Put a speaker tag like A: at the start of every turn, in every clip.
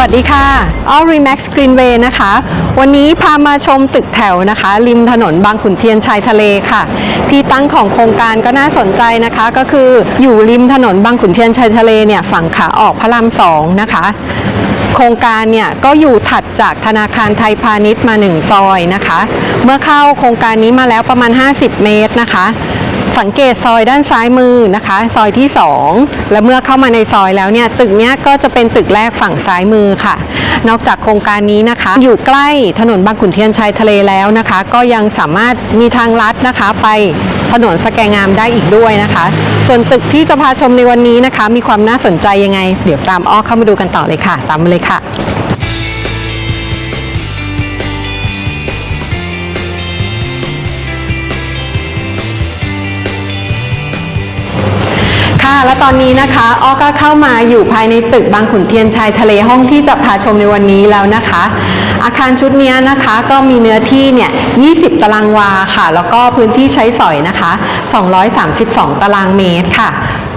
A: วัสดีค่ะ All Remax Greenway นะคะ วันนี้พามาชมตึกแถวนะคะ ริมถนนบางขุนเทียนชายทะเลค่ะ ที่ตั้งของโครงการก็น่าสนใจนะคะ ก็คืออยู่ริมถนนบางขุนเทียนชายทะเลเนี่ยฝั่งขาออกพระรามสองนะคะ โครงการเนี่ยก็อยู่ถัดจากธนาคารไทยพาณิชย์มา 1 ซอยนะคะ เมื่อเข้าโครงการนี้มาแล้วประมาณ 50 เมตรนะคะ สังเกตซอยด้านซ้ายมือนะคะ ซอยที่ 2 และเมื่อเข้ามาในซอยแล้วเนี่ยตึกเนี้ยก็จะเป็นตึกแรกฝั่งซ้ายมือค่ะ นอกจากโครงการนี้นะคะ อยู่ใกล้ถนนบางขุนเทียนชายทะเลแล้วนะคะ ก็ยังสามารถมีทางลัดนะคะ ไปถนนสแกงามได้อีกด้วยนะคะ ส่วนตึกที่จะพาชมในวันนี้นะคะ มีความน่าสนใจยังไง เดี๋ยวตามอ้อเข้ามาดูกันต่อเลยค่ะ ตามมาเลยค่ะ ค่ะ และตอนนี้นะคะอ้อก็เข้ามาอยู่ภายในตึกบางขุนเทียนชายทะเลห้องที่จะพาชมในวันนี้แล้วนะคะ อาคารชุดนี้นะคะก็มีเนื้อที่เนี่ย 20 ตารางวาค่ะ แล้วก็พื้นที่ใช้สอยนะคะ 232 ตารางเมตรค่ะ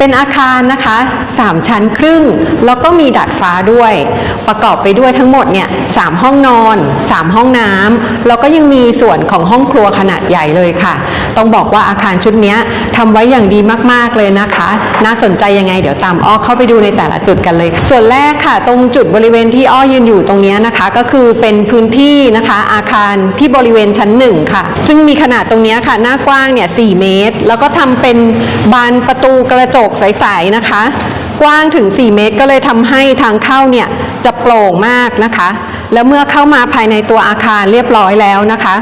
A: เป็นอาคารนะคะ 3 ชั้นครึ่ง แล้วก็มีดาดฟ้าด้วย ประกอบไปด้วยทั้งหมดเนี่ย3ห้องนอน 3 ห้องน้ำแล้วก็ยังมีส่วนของห้องครัวขนาดใหญ่เลยค่ะ ต้องบอกว่าอาคารชุดนี้ทำไว้อย่างดีมากๆเลยนะคะ น่าสนใจยังไงเดี๋ยวตามอ้อเข้าไปดูในแต่ละจุดกันเลย ส่วนแรกค่ะ ตรงจุดบริเวณที่อ้อยืนอยู่ตรงนี้นะคะ ก็คือเป็นพื้นที่นะคะ อาคารที่บริเวณชั้นหนึ่งค่ะ ซึ่งมีขนาดตรงนี้ค่ะ หน้ากว้างเนี่ย4เมตร แล้วก็ทำเป็นบานประตูกระจกใสๆนะคะ กว้างถึง 4 เมตรก็เลยทำให้ทางเข้าเนี่ยจะโปร่งมากนะคะ แล้วเมื่อเข้ามาภายในตัวอาคารเรียบร้อยแล้วนะคะ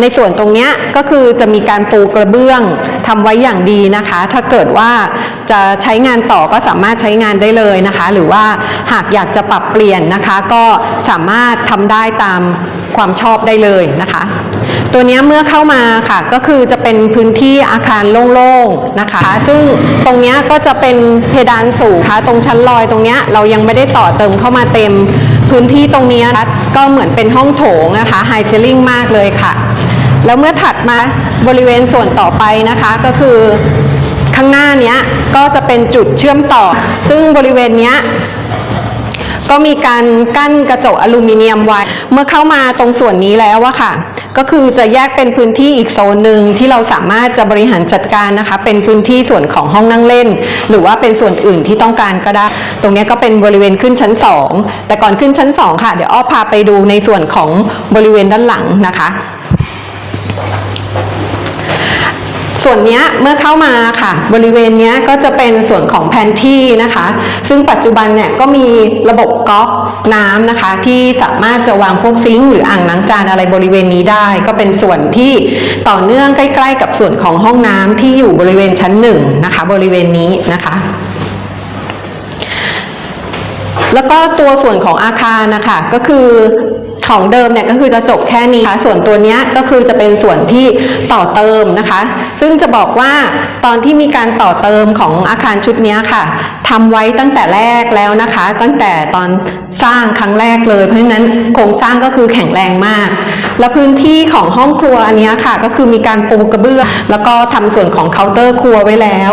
A: ในส่วนตรงเนี้ยก็คือจะมีการปูกระเบื้อง ทำไว้อย่างดีนะคะ ถ้าเกิดว่าจะใช้งานต่อก็สามารถใช้งานได้เลยนะคะ หรือว่าหากอยากจะปรับเปลี่ยนนะคะ ก็สามารถทำได้ตามความชอบได้เลยนะคะ ตัวนี้เมื่อเข้ามาค่ะก็คือจะเป็นพื้นที่อาคารโล่งๆนะคะ ซึ่งตรงนี้ก็จะเป็นเพดานสูงค่ะตรงชั้นลอยตรงนี้เรายังไม่ได้ต่อเติมเข้ามาเต็มพื้นที่ตรงเนี้ยก็เหมือนเป็นห้องโถงนะคะไฮเซลลิงมากเลยค่ะ แล้วเมื่อถัดมาบริเวณส่วนต่อไปนะคะก็คือข้างหน้านี้ก็จะเป็นจุดเชื่อมต่อ ซึ่งบริเวณนี้ก็มีการกั้นกระจกอลูมิเนียมไว้ เมื่อเข้ามาตรงส่วนนี้แล้วอะค่ะ ก็คือจะแยกเป็นพื้นที่อีกโซนหนึ่งที่เราสามารถจะบริหารจัดการนะคะ เป็นพื้นที่ส่วนของห้องนั่งเล่น หรือว่าเป็นส่วนอื่นที่ต้องการก็ได้ ตรงนี้ก็เป็นบริเวณขึ้นชั้น 2 แต่ก่อนขึ้นชั้น 2 ค่ะ เดี๋ยวอ้อพาไปดูในส่วนของบริเวณด้านหลังนะคะ ส่วนนี้เมื่อเข้ามาค่ะ บริเวณนี้ก็จะเป็นส่วนของแผนที่นะคะ ซึ่งปัจจุบันเนี่ยก็มีระบบก๊อกน้ำนะคะ ที่สามารถจะวางพวกซิงค์หรืออ่างล้างจานอะไรบริเวณนี้ได้ ก็เป็นส่วนที่ต่อเนื่องใกล้ ๆ กับส่วนของห้องน้ำที่อยู่บริเวณชั้นหนึ่งนะคะ บริเวณนี้นะคะแล้วก็ตัวส่วนของอาคารนะคะก็คือ ของเดิมเนี่ยก็คือจะจบแค่นี้ค่ะส่วนตัวนี้ก็คือจะเป็นส่วนที่ต่อเติมนะคะ ซึ่งจะบอกว่าตอนที่มีการต่อเติมของอาคารชุดนี้ค่ะทำไว้ตั้งแต่แรกแล้วนะคะ ตั้งแต่ตอนสร้างครั้งแรกเลย เพราะฉะนั้นโครงสร้างก็คือแข็งแรงมาก และพื้นที่ของห้องครัวอันนี้ค่ะ ก็คือมีการปูกระเบื้องแล้วก็ทำส่วนของเคาน์เตอร์ครัวไว้แล้ว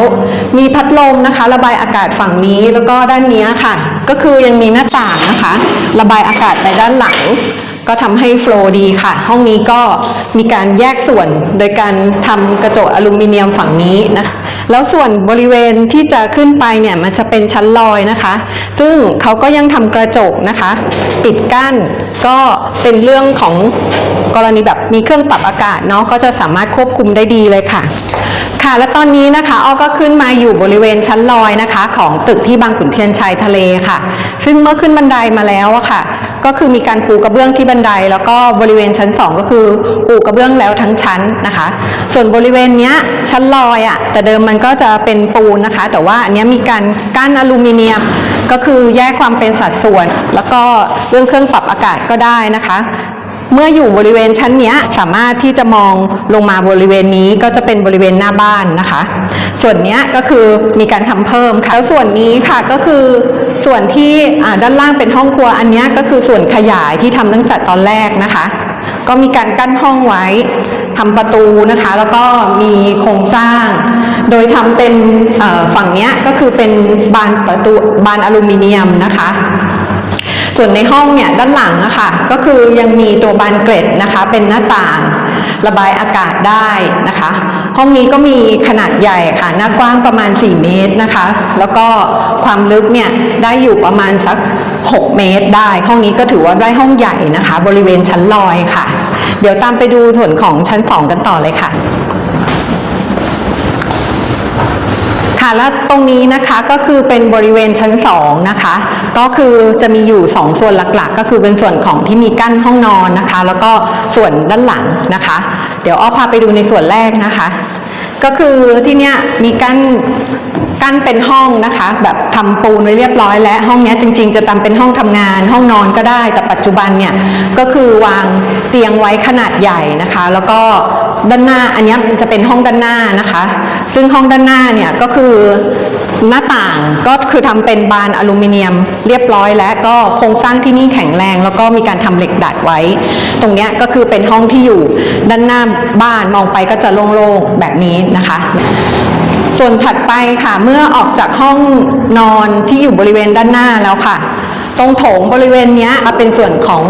A: มีพัดลมนะคะ ระบายอากาศฝั่งนี้แล้วก็ด้านนี้ค่ะ ก็คือยังมีหน้าต่างนะคะ ระบายอากาศไปด้านหลัง ก็ทำให้โฟล์ดีค่ะ ห้องนี้ก็มีการแยกส่วนโดยการทำกระจกอลูมิเนียมฝั่งนี้นะแล้วส่วนบริเวณที่จะขึ้นไปเนี่ยมันจะเป็นชั้นลอยนะคะ ซึ่งเขาก็ยังทำกระจกนะคะ ปิดกั้นก็เป็นเรื่องของกรณีแบบมีเครื่องปรับอากาศเนาะก็จะสามารถควบคุมได้ดีเลยค่ะ ค่ะและตอนนี้นะคะอ้อก็ขึ้นมาอยู่บริเวณชั้นลอยนะคะ ของตึกที่บางขุนเทียนชายทะเลค่ะ ซึ่งเมื่อขึ้นบันไดมาแล้วอะค่ะ ก็คือมีการปูกระเบื้องที่บันได แล้วก็บริเวณชั้น 2 ก็คือปูกระเบื้องแล้วทั้งชั้นนะคะ ส่วนบริเวณเนี้ยชั้นลอยอะแต่เดิมมันก็จะเป็นปูนนะคะ แต่ว่าอันเนี้ยมีการกั้นอลูมิเนียม ก็คือแยกความเป็นสัดส่วน แล้วก็เรื่องเครื่องปรับอากาศก็ได้นะคะ เมื่ออยู่บริเวณชั้นนี้สามารถที่จะมองลงมาบริเวณนี้ก็จะเป็นบริเวณหน้าบ้านนะคะ ส่วนนี้ก็คือมีการทำเพิ่มค่ะแล้วส่วนนี้ค่ะก็คือส่วนที่ด้านล่างเป็นห้องครัวอันนี้ก็คือส่วนขยายที่ทำตั้งแต่ตอนแรกนะคะ ก็มีการกั้นห้องไว้ทำประตูนะคะ แล้วก็มีโครงสร้าง โดยทำเป็นฝั่งนี้ก็คือเป็นบานประตูบานอลูมิเนียมนะคะ ส่วนในห้องเนี่ยด้านหลังนะคะก็คือยังมีตัวบานเกล็ดนะคะ เป็นหน้าต่างระบายอากาศได้นะคะ ห้องนี้ก็มีขนาดใหญ่ค่ะ หน้ากว้างประมาณ 4 เมตรนะคะ แล้วก็ความลึกเนี่ยได้อยู่ประมาณสัก 6 เมตรได้ ห้องนี้ก็ถือว่าได้ห้องใหญ่นะคะ บริเวณชั้นลอยค่ะ เดี๋ยวตามไปดูส่วนของชั้น 2 กันต่อเลยค่ะ ค่ะแล้วตรงนี้นะคะก็คือเป็นบริเวณชั้น2นะคะ ก็คือจะมีอยู่ 2 ส่วนหลักๆ ก็คือเป็นส่วนของที่มีกั้นห้องนอนนะคะ แล้วก็ส่วนด้านหลังนะคะ เดี๋ยวอ้อพาไปดูในส่วนแรกนะคะ ก็คือที่เนี้ยมีกั้นกั้นเป็นห้องนะคะ แบบทำปูนไว้เรียบร้อยแล้วห้องนี้จริง ๆ จะทำเป็นห้องทำงาน ห้องนอนก็ได้ แต่ปัจจุบันเนี่ยก็คือวางเตียงไว้ขนาดใหญ่นะคะ แล้วก็ ด้านหน้า อันนี้จะเป็นห้องด้านหน้านะคะ ซึ่งห้องด้านหน้าเนี่ยก็คือหน้าต่างก็คือทำเป็นบานอลูมิเนียม เรียบร้อยแล้วก็โครงสร้างที่นี่แข็งแรง แล้วก็มีการทำเหล็กดัดไว้ ตรงนี้ก็คือเป็นห้องที่อยู่ด้านหน้าบ้านมองไปก็จะโล่งๆแบบนี้นะคะ ส่วนถัดไปค่ะเมื่อออกจากห้องนอนที่อยู่บริเวณด้านหน้าแล้วค่ะ ตรงโถงบริเวณนี้มาเป็นส่วนของ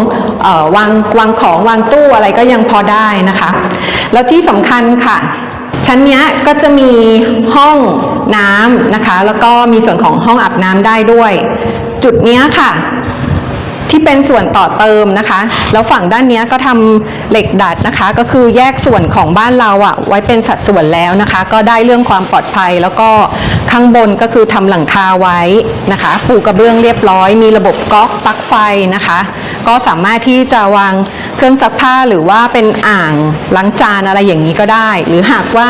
A: ออวางวางของวางตู้อะไรก็ยังพอได้นะคะ แล้วที่สำคัญค่ะ ชั้นนี้ก็จะมีห้องน้ำนะคะ แล้วก็มีส่วนของห้องอาบน้ำได้ด้วย จุดนี้ค่ะ ที่เป็นส่วนต่อเติมนะคะ แล้วฝั่งด้านนี้ก็ทำเหล็กดัดนะคะ ก็คือแยกส่วนของบ้านเราอะไว้เป็นสัดส่วนแล้วนะคะ ก็ได้เรื่องความปลอดภัยแล้วก็ข้างบนก็คือทำหลังคาไว้นะคะ ปูกระเบื้องเรียบร้อย มีระบบก๊อกปลั๊กไฟนะคะ ก็สามารถที่จะวางเครื่องซักผ้าหรือว่าเป็นอ่างล้างจานอะไรอย่างนี้ก็ได้ หรือหากว่า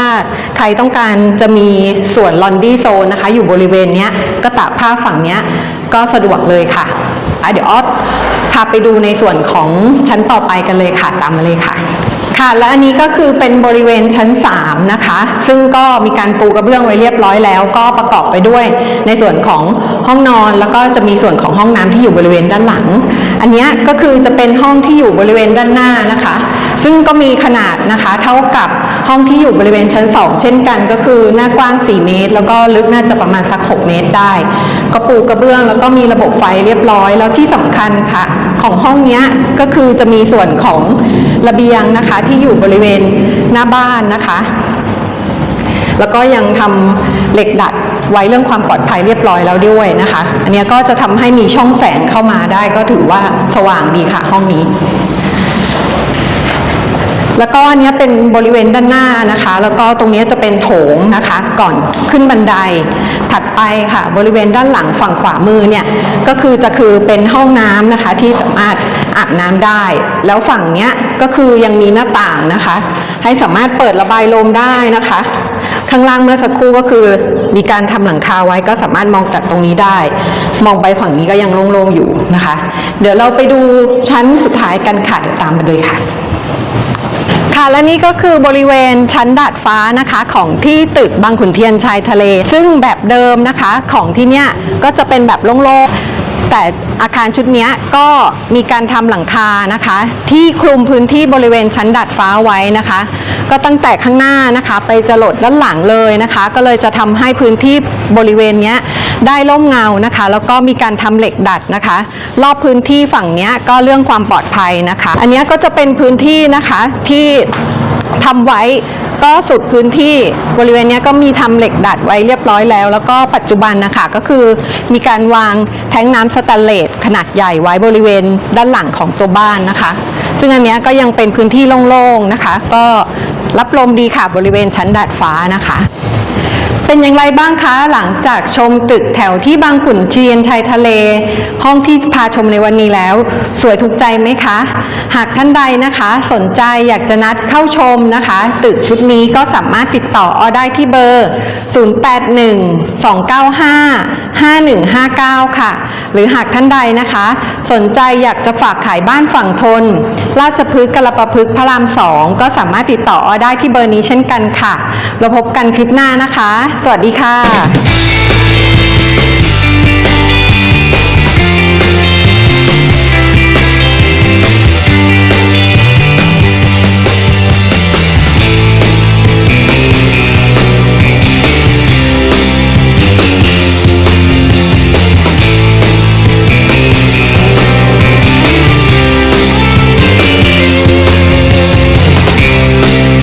A: ใครต้องการจะมีส่วนลอนดี้โซนนะคะ อยู่บริเวณนี้ก็ตากผ้าฝั่งนี้ก็สะดวกเลยค่ะ เดี๋ยวออสพาไปดูในส่วนของชั้นต่อไปกันเลยค่ะตามมาเลยค่ะ ค่ะ และอันนี้ก็คือเป็นบริเวณชั้น 3 นะคะ ซึ่งก็มีการปูกระเบื้องไว้เรียบร้อยแล้ว ก็ประกอบไปด้วยในส่วนของห้องนอนแล้วก็จะมีส่วนของห้องน้ำที่อยู่บริเวณด้านหลัง อันนี้ก็คือจะเป็นห้องที่อยู่บริเวณด้านหน้านะคะ ซึ่งก็มีขนาดนะคะเท่ากับห้องที่อยู่บริเวณชั้น 2 เช่นกัน ก็คือหน้ากว้าง 4 เมตร แล้วก็ลึกน่าจะประมาณสัก 6 เมตรได้ ก็ปูกระเบื้องแล้วก็มีระบบไฟเรียบร้อย แล้วที่สำคัญค่ะ ของห้องนี้ก็คือจะมีส่วนของระเบียงนะคะที่อยู่บริเวณหน้าบ้านนะคะ แล้วก็ยังทำเหล็กดัดไว้เรื่องความปลอดภัยเรียบร้อยแล้วด้วยนะคะ อันนี้ก็จะทำให้มีช่องแสงเข้ามาได้ก็ถือว่าสว่างดีค่ะห้องนี้ แล้วก็อันนี้เป็นบริเวณด้านหน้านะคะ แล้วก็ตรงนี้จะเป็นโถงนะคะ ก่อนขึ้นบันได ถัดไปค่ะ บริเวณด้านหลังฝั่งขวามือเนี่ยก็คือจะคือเป็นห้องน้ำนะคะที่สามารถอาบน้ำได้ แล้วฝั่งเนี้ยก็คือยังมีหน้าต่างนะคะ ให้สามารถเปิดระบายลมได้นะคะ ข้างล่างเมื่อสักครู่ก็คือมีการทำหลังคาไว้ก็สามารถมองจากตรงนี้ได้ มองไปฝั่งนี้ก็ยังโล่งๆอยู่นะคะ เดี๋ยวเราไปดูชั้นสุดท้ายกันค่ะเดี๋ยวตามมาเลยค่ะ ค่ะและนี่ก็คือบริเวณชั้นดาดฟ้านะคะของที่ตึกบางขุนเทียนชายทะเล ซึ่งแบบเดิมนะคะของที่เนี้ยก็จะเป็นแบบโล่งๆ แต่อาคารชุดนี้ก็มีการทำหลังคานะคะ ที่คลุมพื้นที่บริเวณชั้นดาดฟ้าไว้นะคะ ก็ตั้งแต่ข้างหน้านะคะไปจรดด้านหลังเลยนะคะ ก็เลยจะทำให้พื้นที่บริเวณนี้ได้ร่มเงานะคะ แล้วก็มีการทำเหล็กดัดนะคะ รอบพื้นที่ฝั่งนี้ก็เรื่องความปลอดภัยนะคะ อันนี้ก็จะเป็นพื้นที่นะคะที่ ทำไว้ก็สุดพื้นที่บริเวณนี้ก็มีทำเหล็กดัดไว้เรียบร้อยแล้ว แล้วก็ปัจจุบันนะคะก็คือมีการวางแท้งน้ำสแตนเลสขนาดใหญ่ไว้บริเวณด้านหลังของตัวบ้านนะคะ ซึ่งอันนี้ก็ยังเป็นพื้นที่โล่งๆนะคะ ก็รับลมดีค่ะบริเวณชั้นดาดฟ้านะคะ เป็นอย่างไรบ้างคะหลังจากชมตึกแถวที่บางขุนเทียนชายทะเล ห้องที่พาชมในวันนี้แล้ว สวยถูกใจไหมคะ หากท่านใดนะคะ สนใจอยากจะนัดเข้าชมนะคะ ตึกชุดนี้ก็สามารถติดต่อออได้ที่เบอร์ 5159 ค่ะ หรือหากท่านใดนะคะ สนใจอยากจะฝากขายบ้านฝั่งทน ราชพฤกษ์กระประพฤกษ์พระรามสองก็สามารถติดต่อได้ที่เบอร์นี้เช่นกันค่ะเราพบกันคลิปหน้านะคะ สวัสดีค่ะ